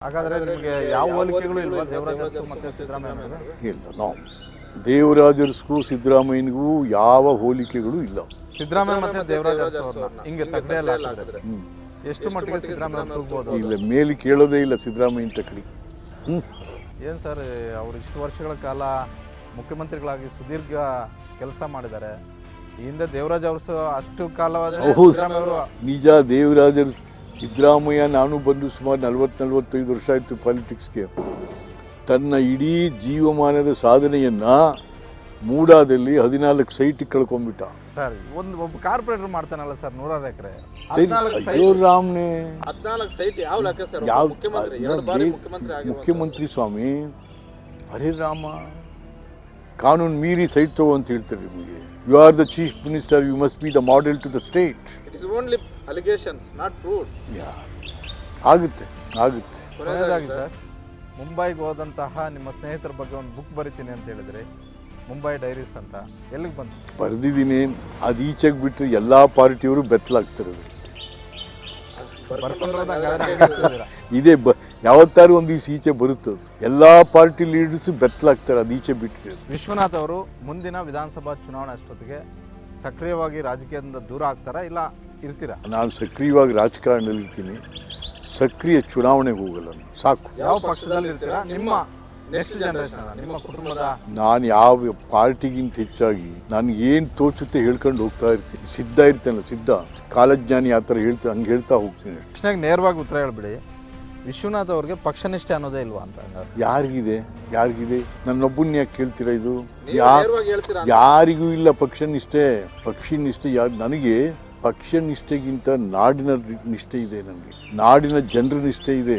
ಹಾಗಾದ್ರೆ ನಿಮಗೆ ಯಾವ ಹೋಲಿಕೆಗಳು ಇಲ್ವಾ? ದೇವರಾಜ ಮತ್ತೆ ಸಿದ್ದರಾಮಯ್ಯ? ಇಲ್ಲ ನಾವು ದೇವರಾಜರ್ಸ್ಗೂ ಸಿದ್ದರಾಮಯ್ಯನಿಗೂ ಯಾವ ಹೋಲಿಕೆಗಳು ಇಲ್ಲ. ಸಿದ್ದರಾಮಯ್ಯ ಮತ್ತೆ ದೇವರಾಜ ಹಿಂಗೆ ತಗಡೆ ಎಲ್ಲ ಹಾಕಿದ್ರೆ ಎಷ್ಟು ಮಟ್ಟಿಗೆ ಸಿದ್ದರಾಮಯ್ಯ ತೂಗ್ಬೋದು ಇಲ್ಲ ಮೇಲೆ ಕೇಳೋದೇ ಇಲ್ಲ ಸಿದ್ದರಾಮಯ್ಯನ ತಕ್ಕಡಿ ಹ್ಞೂ ಏನು ಸರ್ ಅವ್ರು ಇಷ್ಟು ವರ್ಷಗಳ ಕಾಲ ಮುಖ್ಯಮಂತ್ರಿಗಳಾಗಿ ಸುದೀರ್ಘ ಕೆಲಸ ಮಾಡಿದ್ದಾರೆ. ಈ ಹಿಂದೆ ದೇವರಾಜ ಅವರು ಅಷ್ಟು ಕಾಲವಾದ ನಿಜ ದೇವರಾಜರ್ ಸಿದ್ದರಾಮಯ್ಯ ನಾನು ಬಂದು ಸುಮಾರು ನಲ್ವತ್ತು ನಲ್ವತ್ತೈದು ವರ್ಷ ಆಯಿತು ಪಾಲಿಟಿಕ್ಸ್ಗೆ ತನ್ನ ಇಡೀ ಜೀವಮಾನದ ಸಾಧನೆಯನ್ನು ಮೂಡಾದಲ್ಲಿ ಹದಿನಾಲ್ಕು ಸೈಟ್ ಕಳ್ಕೊಂಡ್ಬಿಟ್ಟ. ಸರ್ ಒಂದು ಒಬ್ಬ ಕಾರ್ಪೊರೇಟರ್ ಮಾಡ್ತಾನಲ್ಲ ಸರ್ ನೂರಾರು ಎಕರೆ. ರಾಮ್ನೆ. ಹದಿನಾಲ್ಕು ಸೈಟ್ ಯಾವ ಲೆಕ್ಕ ಸರ್? ಯಾವ ಮುಖ್ಯಮಂತ್ರಿ ಎರಡು ಬಾರಿ ಮುಖ್ಯಮಂತ್ರಿ ಆಗಿರುವಂತ ಮುಖ್ಯಮಂತ್ರಿ ಸ್ವಾಮಿ ಹರೇ ರಾಮ ಕಾನೂನು ಮೀರಿ ಸೈಟ್ ತಗೋ ಅಂತ ಹೇಳ್ತಾರೆ ನಿಮಗೆ. You are the chief minister you must be the model to the state it is only allegations not proof ಯಾ ಆಗುತ್ತೆ ಆಗುತ್ತೆ. ಕೊನೆಯದಾಗಿ ಸರ್ ಮುಂಬೈಗೆ ಹೋದಂತಹ ನಿಮ್ಮ ಸ್ನೇಹಿತರ ಬಗ್ಗೆ ಒಂದು ಬುಕ್ ಬರಿತೀನಿ ಅಂತ ಹೇಳಿದ್ರೆ ಮುಂಬೈ ಡೈರೀಸ್ ಅಂತ ಎಲ್ಲಿಗೆ ಬಂತು? ಬರೆದಿದ್ದೀನಿ ಅದು ಈಚೆಗೆ ಬಿಟ್ಟರೆ ಎಲ್ಲ ಪಾರ್ಟಿಯವರು ಬೆತ್ತಲಾಗ್ತಿರೋದು. ಇದೇ ಬ ಯಾವತ್ತಾರು ಒಂದು ದಿವಸ ಈಚೆ ಬರುತ್ತೆ. ಎಲ್ಲ ಪಾರ್ಟಿ ಲೀಡರ್ಸ್ ಬೆತ್ತಲಾಗ್ತಾರೆ ಅದು ಈಚೆ ಬಿಟ್ಟರೆ ವಿಶ್ವನಾಥ್ ಅವರು ಮುಂದಿನ ವಿಧಾನಸಭಾ ಚುನಾವಣೆ ಅಷ್ಟೊತ್ತಿಗೆ ಸಕ್ರಿಯವಾಗಿ ರಾಜಕೀಯದಿಂದ ದೂರ ಆಗ್ತಾರಾ ಇಲ್ಲ ಇರ್ತೀರಾ? ನಾನು ಸಕ್ರಿಯವಾಗಿ ರಾಜಕಾರಣದಲ್ಲಿ ಇರ್ತೀನಿ. ಸಕ್ರಿಯ ಚುನಾವಣೆಗೆ ಹೋಗಲ್ಲ ನಾನು. ಸಾಕು. ಯಾವ ಪಕ್ಷದಲ್ಲಿ ಇರ್ತೀರಾ? ನಿಮ್ಮ ನೆಕ್ಸ್ಟ್ ಜನರೇಷನ್ ನಿಮ್ಮ ಕುಟುಂಬದ? ನಾನು ಯಾವ ಪಾರ್ಟಿಗಿಂತ ಹೆಚ್ಚಾಗಿ ನಾನು ಏನು ತೋಚುತ್ತೆ ಹೇಳ್ಕೊಂಡು ಹೋಗ್ತಾ ಇರ್ತೀನಿ. ಸಿದ್ಧ ಇರ್ತೇನೆ ಸಿದ್ಧ. ಕಾಲಜ್ಞಾನಿ ಆ ಥರ ಹೇಳ್ತಾ ಹಂಗೆ ಹೇಳ್ತಾ ಹೋಗ್ತೀನಿ. ಪ್ರಶ್ನೆಗೆ ನೇರವಾಗಿ ಉತ್ತರ ಹೇಳ್ಬಿಡಿ. ವಿಶ್ವನಾಥ್ ಅವ್ರಿಗೆ ಪಕ್ಷನಿಷ್ಠೆ ಅನ್ನೋದೇ ಇಲ್ವಾ ಅಂತ ಹಂಗಾದ್ರೆ? ಯಾರಿಗಿದೆ? ಯಾರಿಗಿದೆ? ನನ್ನೊಬ್ಬನ್ನ ಯಾಕೆ ಕೇಳ್ತೀರಾ ಇದು? ಯಾ ನೇರವಾಗಿ ಹೇಳ್ತೀರಾ ಯಾರಿಗೂ ಇಲ್ಲ ಪಕ್ಷ ನಿಷ್ಠೆ ಪಕ್ಷ ನಿಷ್ಠೆ ಯಾರು ನನಗೆ ಪಕ್ಷ ನಿಷ್ಠೆಗಿಂತ ನಾಡಿನ ನಿಷ್ಠೆ ಇದೆ ನನಗೆ ನಾಡಿನ ಜನರ ನಿಷ್ಠೆ ಇದೆ.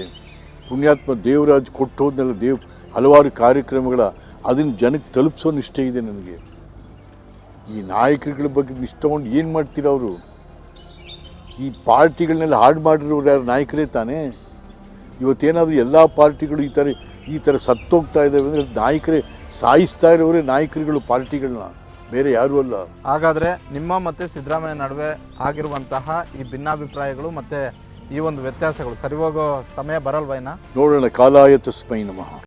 ಪುಣ್ಯಾತ್ಮ ದೇವರಾಜ್ ಕೊಟ್ಟು ಹೋದ್ನೆಲ್ಲ ದೇವ್, ಹಲವಾರು ಕಾರ್ಯಕ್ರಮಗಳ ಅದನ್ನು ಜನಕ್ಕೆ ತಲುಪಿಸೋ ನಿಷ್ಠೆ ಇದೆ ನನಗೆ ಈ ನಾಯಕರುಗಳ ಬಗ್ಗೆ ನಿಷ್ಠಗೊಂಡು ಏನು ಮಾಡ್ತೀರ ಅವರು? ಈ ಪಾರ್ಟಿಗಳನ್ನೆಲ್ಲ ಹಾಡು ಮಾಡಿರೋರು ಯಾರು ನಾಯಕರೇ ತಾನೇ? ಇವತ್ತೇನಾದರೂ ಎಲ್ಲ ಪಾರ್ಟಿಗಳು ಈ ಥರ ಈ ಥರ ಸತ್ತೋಗ್ತಾ ಇದ್ದಾವೆ ಅಂದರೆ ನಾಯಕರೇ ಸಾಯಿಸ್ತಾ ಇರೋರೇ ನಾಯಕರುಗಳು ಪಾರ್ಟಿಗಳನ್ನ ಬೇರೆ ಯಾರು ಅಲ್ಲ. ಹಾಗಾದ್ರೆ ನಿಮ್ಮ ಮತ್ತೆ ಸಿದ್ದರಾಮಯ್ಯ ನಡುವೆ ಆಗಿರುವಂತಹ ಈ ಭಿನ್ನಾಭಿಪ್ರಾಯಗಳು ಮತ್ತೆ ಈ ಒಂದು ವ್ಯತ್ಯಾಸಗಳು ಸರಿ ಹೋಗೋ ಸಮಯ ಬರಲ್ವಾ ಇನ್ನ? ನೋಡೋಣ ಕಾಲಾಯ ತಸ್ಮೈ ನಮಃ.